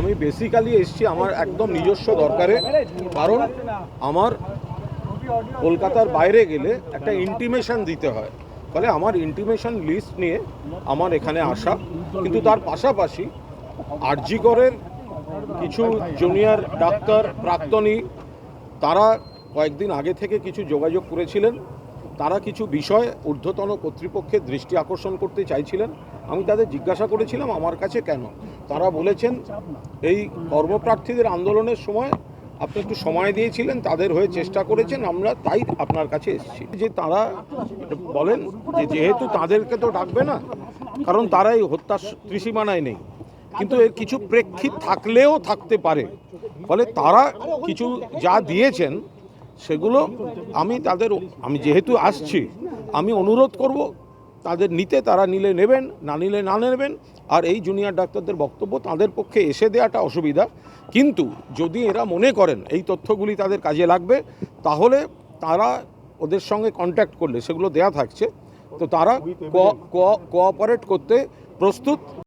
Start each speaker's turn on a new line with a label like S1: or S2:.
S1: আমি বেসিক্যালি এসেছি আমার একদম নিজস্ব দরকারে, কারণ আমার কলকাতার বাইরে গেলে একটা ইন্টিমেশন দিতে হয়। ফলে আমার ইন্টিমেশন লিস্ট নিয়ে আমার এখানে আসা, কিন্তু তার পাশাপাশি আরজিকরের কিছু জুনিয়র ডাক্তার প্রাক্তনী, তারা কয়েকদিন আগে থেকে কিছু যোগাযোগ করেছিলেন। তারা কিছু বিষয় ঊর্ধ্বতন কর্তৃপক্ষের দৃষ্টি আকর্ষণ করতে চাইছিলেন। আমি তাদের জিজ্ঞাসা করেছিলাম, আমার কাছে কেন? তারা বলেছেন, এই কর্মপ্রার্থীদের আন্দোলনের সময় আপনি একটু সময় দিয়েছিলেন, তাদের হয়ে চেষ্টা করেছেন, আমরা তাই আপনার কাছে এসেছি। যে তারা বলেন যে যেহেতু তাদেরকে তো ডাকবে না, কারণ তারা এই হত্যার ত্রিসীমানায় নেই। কিন্তু এর কিছু প্রেক্ষিত থাকলেও থাকতে পারে। ফলে তারা কিছু যা দিয়েছেন সেগুলো আমি তাদের, আমি যেহেতু আসছি, আমি অনুরোধ করব তাদের নিতে, তারা নিলে নেবেন, না নিলে না নেবেন, আর এই জুনিয়র ডাক্তারদের বক্তব্য তাদের পক্ষে এসে দেওয়াটা অসুবিধা। কিন্তু যদি এরা মনে করেন এই তথ্যগুলি তাদের কাজে লাগবে, তাহলে তারা ওদের সঙ্গে কন্ট্যাক্ট করলে, সেগুলো দেয়া থাকছে। তো তারা কোঅপারেট করতে প্রস্তুত।